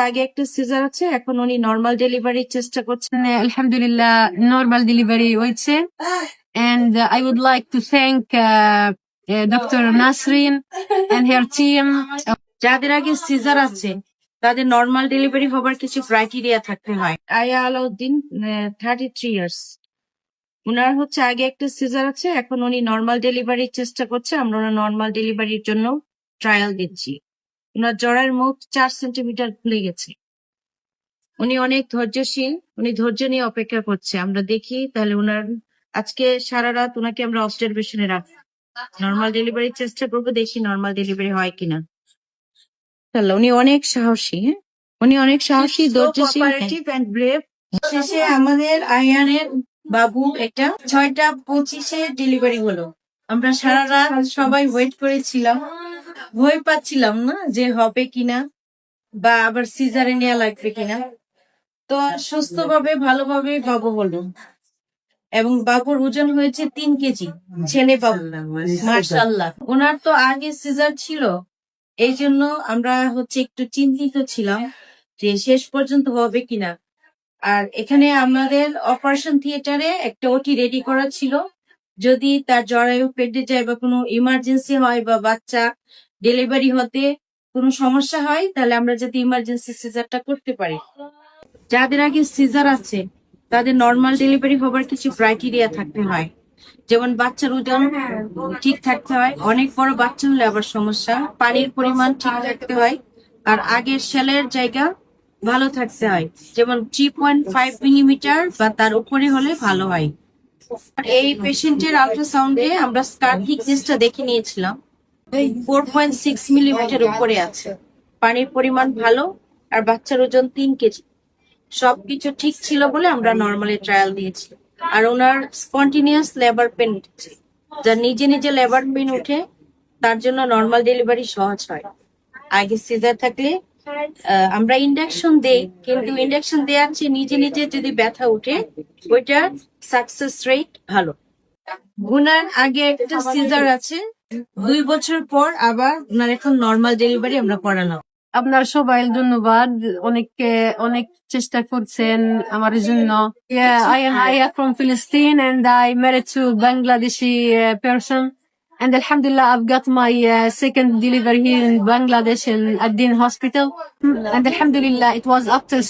আগে একটা সিজার আছে এখন উনি নর্মাল ডেলিভারির চেষ্টা করছেন Alhamdulillah, normal delivery হয়েছে and uh, I would like to thank uh, uh, Dr. Nasrin and her team. যাদের আগে সিজার আছে তাদের নর্মাল ডেলিভারি হবার কিছু ক্রাইটেরিয়া থাকতে হয় Aya Alauddin thirty three years ওনার হচ্ছে আগে একটা সিজার আছে এখন উনি নর্মাল ডেলিভারির চেষ্টা করছে আমরা ওনার নর্মাল ডেলিভারির জন্য ট্রায়াল দিচ্ছি ওনার জরায়ের মুখ চার সেন্টিমিটার খুলে গেছে। উনি অনেক ধৈর্যশীল উনি ধৈর্য নিয়ে অপেক্ষা করছে। আমরা দেখি তাহলে ওনার আজকে সারা রাত ওনাকে আমরা অবজারভেশনে রাখব নর্মাল ডেলিভারির চেষ্টা করব দেখি নর্মাল ডেলিভারি হয় কিনা। তাহলে উনি অনেক সাহসী হ্যাঁ? উনি অনেক সাহসী ধৈর্যশীল অ্যান্ড ব্রেভ শেষে আমাদের আয়ানের বাবু এটা ছয়টা পঁচিশে ডেলিভারি হলো। আমরা সারা রাত সবাই ওয়েট করেছিলাম। ভয় পাচ্ছিলাম না যে হবে কিনা বা আবার সিজারে নেওয়া লাগবে কিনা। তো সুস্থভাবে, ভালোভাবে বাবু হলো এবং বাবুর ওজন হয়েছে তিন কেজি। ছেলে বাবু মার্শাল্লাহ ওনার তো আগে সিজার ছিল, এই জন্য আমরা হচ্ছে একটু চিন্তিত ছিলাম যে শেষ পর্যন্ত হবে কিনা। আর এখানে আমাদের অপারেশন থিয়েটারে একটা ওটি রেডি করা ছিল। যদি তার জরায়ু পেটে যায় বা কোনো ইমার্জেন্সি হয় বা বাচ্চা ডেলিভারি হতে কোনো সমস্যা হয়, তাহলে আমরা যাতে ইমার্জেন্সি সিজারটা করতে পারি। যাদের আগে সিজার আছে, তাদের নর্মাল ডেলিভারি হবার কিছু ক্রাইটেরিয়া থাকতে হয়। যেমন বাচ্চার ওজন ঠিক থাকতে হয়, অনেক বড় বাচ্চা হলে আবার সমস্যা। পানির পরিমাণ ঠিক থাকতে হয়, আর আগের সেলের জায়গা ভালো থাকতে হয়। যেমন থ্রি পয়েন্ট ফাইভ মিলিমিটার বা তার উপরে হলে ভালো হয়। এই পেশেন্টের আল্ট্রাসাউন্ডে আমরা স্কার থিকনেসটা দেখে নিয়েছিলাম। ফোর পয়েন্ট সিক্স মিলিমিটার উপরে আছে। পানির পরিমাণ ভালো আর বাচ্চার ওজন তিন কেজি। সবকিছু ঠিক ছিল বলে আমরা নর্মালি ট্রায়াল দিয়েছি। আর ওনার স্পন্টিনিয়াস লেবার পেন উঠেছে। যার নিজে নিজে লেবার পেন উঠে, তার জন্য নর্মাল ডেলিভারি সহজ হয়। আগে সিজার থাকলে আমরা ইন্ডাকশন দেই, কিন্তু ইন্ডাকশন দেওয়ার চেয়ে নিজে নিজে যদি ব্যথা উঠে ওইটা সাকসেস রেট ভালো। ওনার আগে একটা সিজার আছে দুই বছর পর আবার ওনার এখন নর্মাল ডেলিভারি আমরা করালাম আপনার সবাই ধন্যবাদ। অনেককে অনেক চেষ্টা করছেন আমার জন্য। ফিলিস্তিন and I married to Bangladeshi person and আলহামদুলিল্লাহ I my second delivery he in Bangladesh in Ad-din hospital and আলহামদুলিল্লাহ ইট ওয়াজ আফটার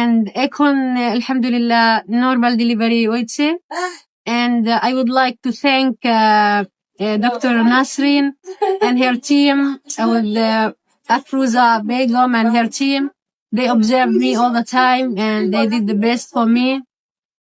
এন্ড এখন আলহামদুলিল্লাহ নর্মাল ডেলিভারি হয়েছে। And uh, I would like to thank uh, uh, Dr. Nasrin and her team with uh, Afruza Begum and her team. They observed me all the time and they did the best for me.